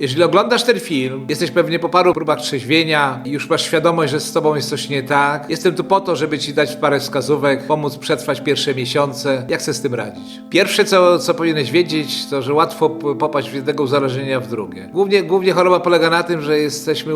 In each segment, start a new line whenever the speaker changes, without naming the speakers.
Jeżeli oglądasz ten film, jesteś pewnie po paru próbach trzeźwienia i już masz świadomość, że z tobą jest coś nie tak. Jestem tu po to, żeby ci dać parę wskazówek, pomóc przetrwać pierwsze miesiące. Jak sobie z tym radzić? Pierwsze, co, co powinieneś wiedzieć, to, że łatwo popaść z jednego uzależnienia w drugie. Głównie, głównie choroba polega na tym, że jesteśmy,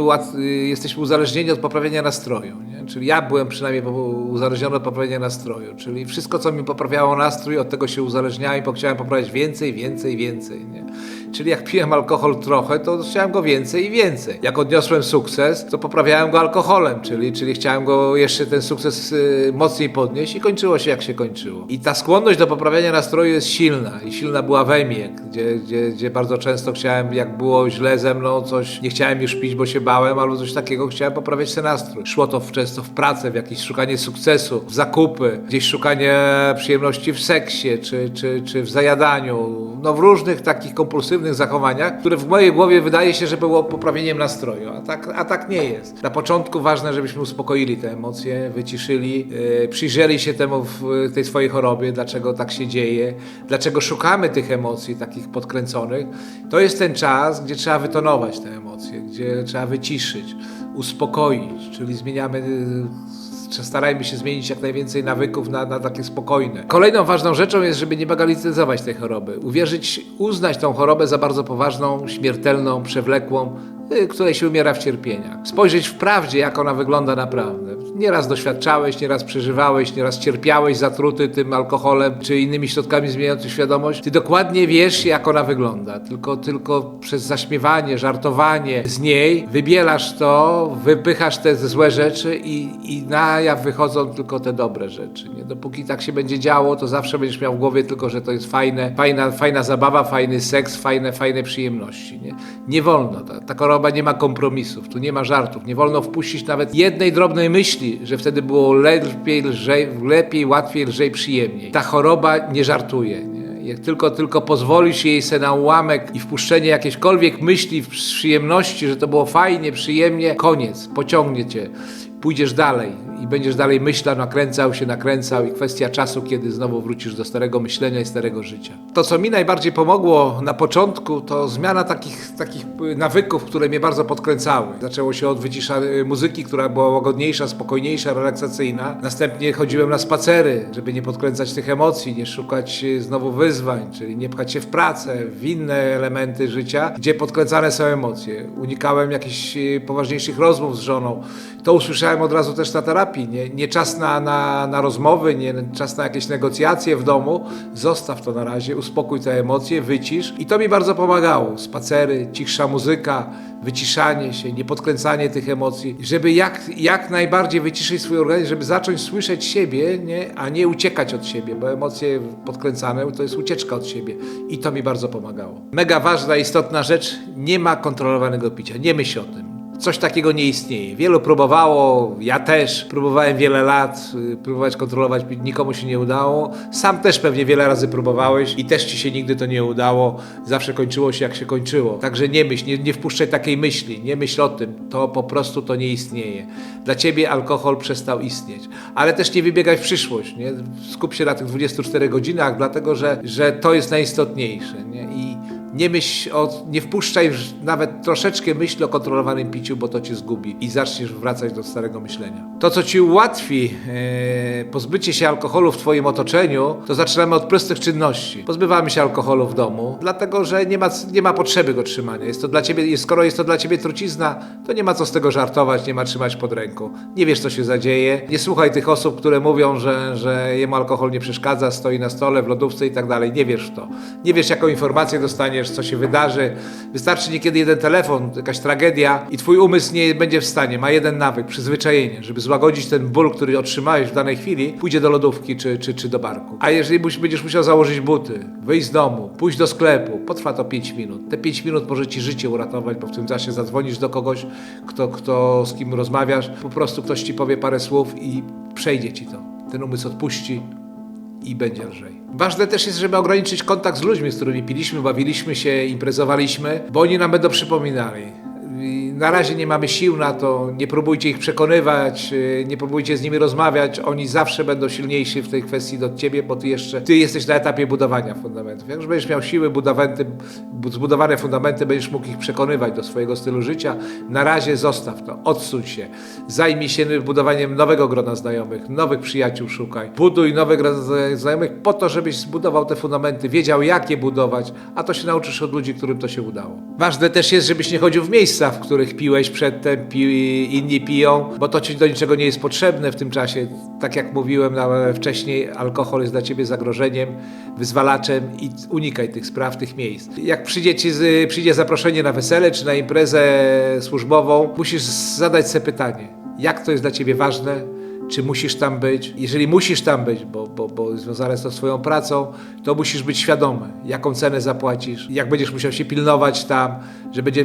jesteśmy uzależnieni od poprawienia nastroju. Nie? Czyli ja byłem przynajmniej uzależniony od poprawienia nastroju. Czyli wszystko, co mi poprawiało nastrój, od tego się uzależniałem, bo chciałem poprawiać więcej, więcej, więcej. Nie? Czyli jak piłem alkohol trochę, to chciałem go więcej i więcej. Jak odniosłem sukces, to poprawiałem go alkoholem, czyli, czyli chciałem go jeszcze ten sukces y, mocniej podnieść i kończyło się jak się kończyło. I ta skłonność do poprawiania nastroju jest silna i silna była we mnie, gdzie, gdzie, gdzie bardzo często chciałem, jak było źle ze mną, coś, nie chciałem już pić, bo się bałem, albo coś takiego, chciałem poprawiać ten nastrój. Szło to często w pracę, w jakieś szukanie sukcesu, w zakupy, gdzieś szukanie przyjemności w seksie, czy, czy, czy w zajadaniu, no w różnych takich kompulsywnych zachowaniach, które w mojej głowie wydaje się, że było poprawieniem nastroju, a tak, a tak nie jest. Na początku ważne, żebyśmy uspokoili te emocje, wyciszyli, yy, przyjrzeli się temu w tej swojej chorobie, dlaczego tak się dzieje, dlaczego szukamy tych emocji takich podkręconych. To jest ten czas, gdzie trzeba wytonować te emocje, gdzie trzeba wyciszyć, uspokoić, czyli zmieniamy yy, starajmy się zmienić jak najwięcej nawyków na, na takie spokojne. Kolejną ważną rzeczą jest, żeby nie bagalityzować tej choroby. Uwierzyć, uznać tą chorobę za bardzo poważną, śmiertelną, przewlekłą, której się umiera w cierpieniach. Spojrzeć w prawdzie, jak ona wygląda naprawdę. Nieraz doświadczałeś, nieraz przeżywałeś, nieraz cierpiałeś zatruty tym alkoholem czy innymi środkami zmieniających świadomość. Ty dokładnie wiesz, jak ona wygląda. Tylko, tylko przez zaśmiewanie, żartowanie z niej wybielasz to, wypychasz te złe rzeczy i, i na jaw wychodzą tylko te dobre rzeczy. Nie? Dopóki tak się będzie działo, to zawsze będziesz miał w głowie tylko, że to jest fajne, fajna, fajna zabawa, fajny seks, fajne, fajne przyjemności. Nie, nie wolno. Ta, ta choroba nie ma kompromisów, tu nie ma żartów. Nie wolno wpuścić nawet jednej drobnej myśli, że wtedy było lepiej, lżej, lepiej łatwiej, lżej, przyjemniej. Ta choroba nie żartuje. Nie? Jak tylko, tylko pozwolisz jej se na ułamek i wpuszczenie jakiejśkolwiek myśli w przyjemności, że to było fajnie, przyjemnie, koniec, pociągnie cię. Pójdziesz dalej i będziesz dalej myślał, nakręcał się, nakręcał i kwestia czasu, kiedy znowu wrócisz do starego myślenia i starego życia. To, co mi najbardziej pomogło na początku, to zmiana takich, takich nawyków, które mnie bardzo podkręcały. Zaczęło się od wycisza y, muzyki, która była łagodniejsza, spokojniejsza, relaksacyjna. Następnie chodziłem na spacery, żeby nie podkręcać tych emocji, nie szukać y, znowu wyzwań, czyli nie pchać się w pracę, w inne elementy życia, gdzie podkręcane są emocje. Unikałem jakichś y, poważniejszych rozmów z żoną. To usłyszałem od razu też na terapii. Nie, nie czas na, na, na rozmowy, nie czas na jakieś negocjacje w domu. Zostaw to na razie, uspokój te emocje, wycisz. I to mi bardzo pomagało. Spacery, cichsza muzyka, wyciszanie się, niepodkręcanie tych emocji, żeby jak, jak najbardziej wyciszyć swój organizm, żeby zacząć słyszeć siebie, nie? a nie uciekać od siebie, bo emocje podkręcane to jest ucieczka od siebie. I to mi bardzo pomagało. Mega ważna, istotna rzecz, nie ma kontrolowanego picia, nie myśl o tym. Coś takiego nie istnieje. Wielu próbowało, ja też próbowałem wiele lat y, próbować kontrolować, nikomu się nie udało. Sam też pewnie wiele razy próbowałeś i też ci się nigdy to nie udało. Zawsze kończyło się jak się kończyło. Także nie myśl, nie, nie wpuszczaj takiej myśli, nie myśl o tym. To po prostu to nie istnieje. Dla ciebie alkohol przestał istnieć. Ale też nie wybiegaj w przyszłość. Nie? Skup się na tych 24 godzinach, dlatego że, że to jest najistotniejsze. Nie? Nie myśl o, nie wpuszczaj nawet troszeczkę myśli o kontrolowanym piciu, bo to cię zgubi i zaczniesz wracać do starego myślenia. To, co ci ułatwi e, pozbycie się alkoholu w twoim otoczeniu, to zaczynamy od prostych czynności. Pozbywamy się alkoholu w domu, dlatego że nie ma, nie ma potrzeby go trzymania. Jest to dla ciebie, skoro jest to dla ciebie trucizna, to nie ma co z tego żartować, nie ma trzymać pod ręką. Nie wiesz, co się zadzieje. Nie słuchaj tych osób, które mówią, że, że jemu alkohol nie przeszkadza, stoi na stole, w lodówce i tak dalej. Nie wiesz w to. Nie wiesz, jaką informację dostaniesz, co się wydarzy. Wystarczy niekiedy jeden telefon, jakaś tragedia i twój umysł nie będzie w stanie. Ma jeden nawyk, przyzwyczajenie, żeby złagodzić ten ból, który otrzymałeś w danej chwili, pójdzie do lodówki czy, czy, czy do barku. A jeżeli będziesz musiał założyć buty, wyjść z domu, pójść do sklepu, potrwa to 5 minut. Te 5 minut może ci życie uratować, bo w tym czasie zadzwonisz do kogoś, kto, kto z kim rozmawiasz, po prostu ktoś ci powie parę słów i przejdzie ci to. Ten umysł odpuści, i będzie lżej. Ważne też jest, żeby ograniczyć kontakt z ludźmi, z którymi piliśmy, bawiliśmy się, imprezowaliśmy, bo oni nam będą przypominali. Na razie nie mamy sił na to, nie próbujcie ich przekonywać, y, nie próbujcie z nimi rozmawiać, oni zawsze będą silniejsi w tej kwestii od ciebie, bo ty jeszcze, ty jesteś na etapie budowania fundamentów. Jak już będziesz miał siły, budamenty, bu- zbudowane fundamenty, będziesz mógł ich przekonywać do swojego stylu życia. Na razie zostaw to, odsuń się, zajmij się budowaniem nowego grona znajomych, nowych przyjaciół szukaj, buduj nowe grona znajomych po to, żebyś zbudował te fundamenty, wiedział jak je budować, a to się nauczysz od ludzi, którym to się udało. Ważne też jest, żebyś nie chodził w miejsca, w których piłeś przedtem, pi, inni piją, bo to ci do niczego nie jest potrzebne w tym czasie. Tak jak mówiłem wcześniej, alkohol jest dla ciebie zagrożeniem, wyzwalaczem i unikaj tych spraw, tych miejsc. Jak przyjdzie, ci przyjdzie zaproszenie na wesele czy na imprezę służbową, musisz zadać sobie pytanie, jak to jest dla ciebie ważne, czy musisz tam być. Jeżeli musisz tam być, bo, bo, bo związane jest to z Twoją pracą, to musisz być świadomy, jaką cenę zapłacisz, jak będziesz musiał się pilnować tam, że będzie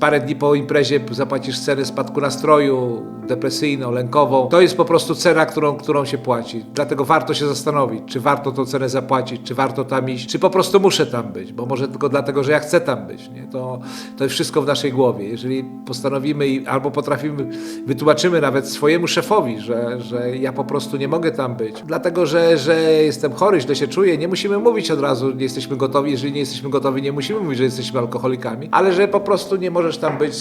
parę dni po imprezie zapłacisz cenę spadku nastroju, depresyjną, lękową. To jest po prostu cena, którą, którą się płaci. Dlatego warto się zastanowić, czy warto tą cenę zapłacić, czy warto tam iść, czy po prostu muszę tam być, bo może tylko dlatego, że ja chcę tam być. Nie? To, to jest wszystko w naszej głowie. Jeżeli postanowimy albo potrafimy, wytłumaczymy nawet swojemu szefowi, że, że ja po prostu nie mogę tam być, dlatego że, że jestem chory, źle się czuję, nie musimy mówić od razu, nie jesteśmy gotowi. Jeżeli nie jesteśmy gotowi, nie musimy mówić, że jesteśmy alkoholikami, ale że po prostu nie możesz tam być,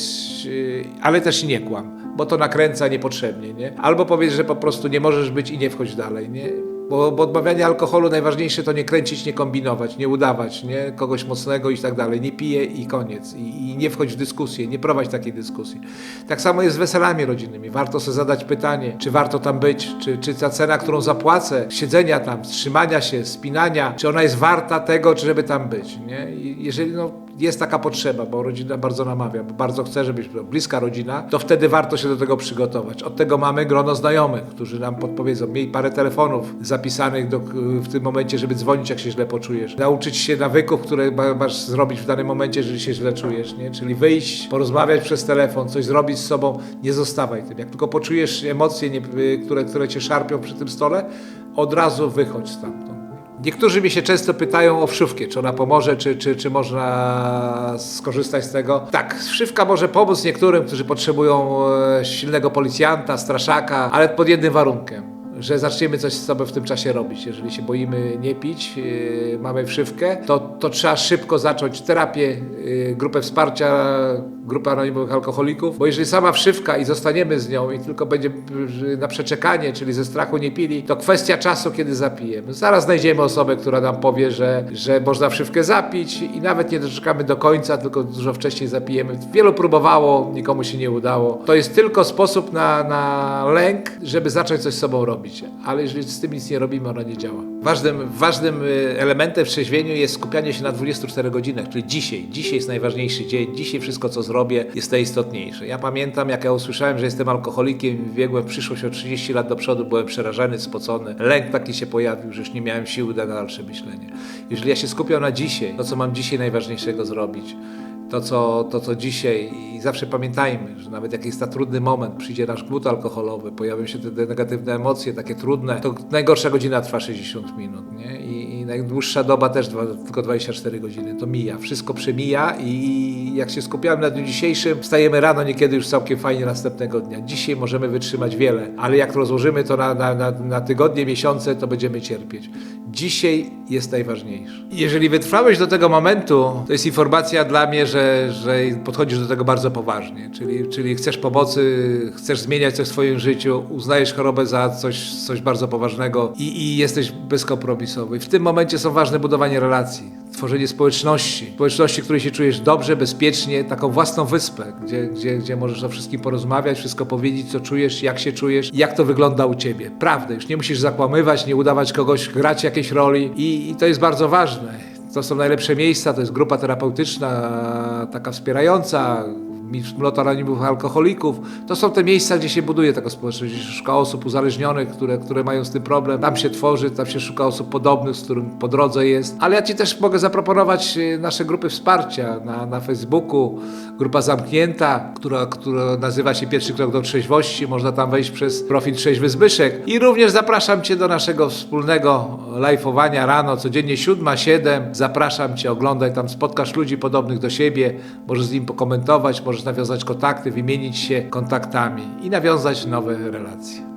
yy, ale też nie kłam bo to nakręca niepotrzebnie, nie? Albo powiedz, że po prostu nie możesz być i nie wchodź dalej, nie? Bo, bo odmawianie alkoholu najważniejsze to nie kręcić, nie kombinować, nie udawać, nie? Kogoś mocnego i tak dalej. Nie pije i koniec. I, I nie wchodź w dyskusję, nie prowadź takiej dyskusji. Tak samo jest z weselami rodzinnymi. Warto sobie zadać pytanie, czy warto tam być, czy, czy ta cena, którą zapłacę, siedzenia tam, trzymania się, spinania, czy ona jest warta tego, czy żeby tam być, nie? I jeżeli no, jest taka potrzeba, bo rodzina bardzo namawia, bo bardzo chce, żebyś była bliska rodzina, to wtedy warto się do tego przygotować. Od tego mamy grono znajomych, którzy nam podpowiedzą. Miej parę telefonów zapisanych do, w tym momencie, żeby dzwonić, jak się źle poczujesz. Nauczyć się nawyków, które ma- masz zrobić w danym momencie, jeżeli się źle czujesz, nie? Czyli wyjść, porozmawiać przez telefon, coś zrobić z sobą, nie zostawaj tym. Jak tylko poczujesz emocje, nie, które, które cię szarpią przy tym stole, od razu wychodź stamtąd. Niektórzy mnie się często pytają o wszówkę, czy ona pomoże, czy, czy, czy można skorzystać z tego. Tak, wszywka może pomóc niektórym, którzy potrzebują e, silnego policjanta, straszaka, ale pod jednym warunkiem. Że zaczniemy coś z sobą w tym czasie robić. Jeżeli się boimy nie pić, yy, mamy wszywkę, to, to trzeba szybko zacząć terapię, yy, grupę wsparcia, grupę anonimowych alkoholików, bo jeżeli sama wszywka i zostaniemy z nią i tylko będzie na przeczekanie, czyli ze strachu nie pili, to kwestia czasu, kiedy zapijemy. Zaraz znajdziemy osobę, która nam powie, że, że można wszywkę zapić i nawet nie doczekamy do końca, tylko dużo wcześniej zapijemy. Wielu próbowało, nikomu się nie udało. To jest tylko sposób na, na lęk, żeby zacząć coś z sobą robić. Ale jeżeli z tym nic nie robimy, ona nie działa. Ważnym, ważnym y, elementem w trzeźwieniu jest skupianie się na 24 godzinach, czyli dzisiaj. Dzisiaj jest najważniejszy dzień, dzisiaj wszystko, co zrobię, jest najistotniejsze. Ja pamiętam, jak ja usłyszałem, że jestem alkoholikiem, biegłem w przyszłość o 30 lat do przodu, byłem przerażony, spocony. Lęk taki się pojawił, że już nie miałem siły na dalsze myślenie. Jeżeli ja się skupiam na dzisiaj, to co mam dzisiaj najważniejszego zrobić, to co, to, co dzisiaj i zawsze pamiętajmy, że nawet jak jest ta trudny moment, przyjdzie nasz głód alkoholowy, pojawią się te, te negatywne emocje, takie trudne, to najgorsza godzina trwa 60 minut, nie? I, i najdłuższa doba też dwa, tylko 24 godziny. To mija, wszystko przemija i jak się skupiamy na dniu dzisiejszym, wstajemy rano niekiedy już całkiem fajnie następnego dnia. Dzisiaj możemy wytrzymać wiele, ale jak rozłożymy to na, na, na, na tygodnie, miesiące, to będziemy cierpieć. Dzisiaj jest najważniejsze. Jeżeli wytrwałeś do tego momentu, to jest informacja dla mnie, że, że podchodzisz do tego bardzo poważnie. Czyli, czyli chcesz pomocy, chcesz zmieniać coś w swoim życiu, uznajesz chorobę za coś, coś bardzo poważnego i, i jesteś bezkompromisowy. W tym momencie są ważne budowanie relacji, tworzenie społeczności. Społeczności, w której się czujesz dobrze, bezpiecznie, taką własną wyspę, gdzie, gdzie, gdzie możesz o wszystkim porozmawiać, wszystko powiedzieć, co czujesz, jak się czujesz, jak to wygląda u ciebie. Prawdę, już nie musisz zakłamywać, nie udawać kogoś, grać jakiejś roli i, i to jest bardzo ważne. To są najlepsze miejsca, to jest grupa terapeutyczna, taka wspierająca, Mlota Anonimów Alkoholików. To są te miejsca, gdzie się buduje taka społeczność, gdzie się szuka osób uzależnionych, które, które mają z tym problem. Tam się tworzy, tam się szuka osób podobnych, z którym po drodze jest. Ale ja Ci też mogę zaproponować e, nasze grupy wsparcia na, na Facebooku. Grupa zamknięta, która, która nazywa się Pierwszy Krok do Trzeźwości. Można tam wejść przez profil Trzeźwy Zbyszek. I również zapraszam Cię do naszego wspólnego live'owania rano, codziennie 7-7. Zapraszam Cię, oglądaj tam, spotkasz ludzi podobnych do siebie, możesz z nim pokomentować, możesz nawiązać kontakty, wymienić się kontaktami i nawiązać nowe relacje.